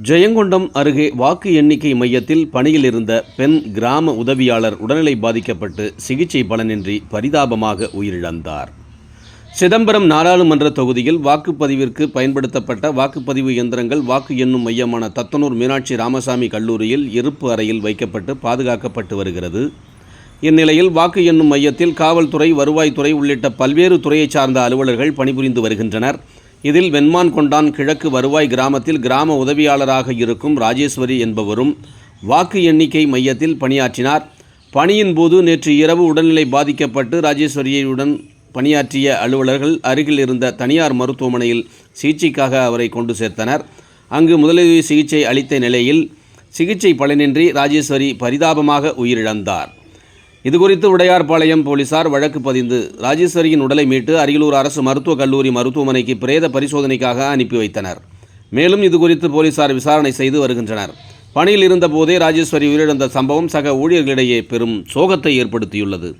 ஜெயங்கொண்டம் அருகே வாக்கு எண்ணிக்கை மையத்தில் பணியில் இருந்த பெண் கிராம உதவியாளர் உடல்நிலை பாதிக்கப்பட்டு சிகிச்சை பலனின்றி பரிதாபமாக உயிரிழந்தார். சிதம்பரம் நாடாளுமன்ற தொகுதியில் வாக்குப்பதிவிற்கு பயன்படுத்தப்பட்ட வாக்குப்பதிவு இயந்திரங்கள் வாக்கு எண்ணும் மையமான தத்தனூர் மீனாட்சி ராமசாமி கல்லூரியில் இருப்பு அறையில் வைக்கப்பட்டு பாதுகாக்கப்பட்டு வருகிறது. இந்நிலையில் வாக்கு எண்ணும் மையத்தில் காவல்துறை வருவாய்த்துறை உள்ளிட்ட பல்வேறு துறையைச் சார்ந்த அலுவலர்கள் பணிபுரிந்து வருகின்றனர். இதில் வெண்மான் கொண்டான் கிழக்கு வருவாய் கிராமத்தில் கிராம உதவியாளராக இருக்கும் ராஜேஸ்வரி என்பவரும் வாக்கு எண்ணிக்கை மையத்தில் பணியாற்றினார். பணியின் போது நேற்று இரவு உடல்நிலை பாதிக்கப்பட்டு ராஜேஸ்வரியுடன் பணியாற்றிய அலுவலர்கள் அருகில் இருந்த தனியார் மருத்துவமனையில் சிகிச்சைக்காக அவரை கொண்டு சேர்த்தனர். அங்கு முதலுதவி சிகிச்சை அளித்த நிலையில் சிகிச்சை பலனின்றி ராஜேஸ்வரி பரிதாபமாக உயிரிழந்தார். இதுகுறித்து உடையார்பாளையம் போலீசார் வழக்கு பதிந்து ராஜேஸ்வரியின் உடலை மீட்டு அரியலூர் அரசு மருத்துவக் கல்லூரி மருத்துவமனைக்கு பிரேத பரிசோதனைக்காக அனுப்பி வைத்தனர். மேலும் இதுகுறித்து போலீசார் விசாரணை செய்து வருகின்றனர். பணியில் இருந்தபோதே ராஜேஸ்வரி உயிரிழந்த சம்பவம் சக ஊழியர்களிடையே பெரும் சோகத்தை ஏற்படுத்தியுள்ளது.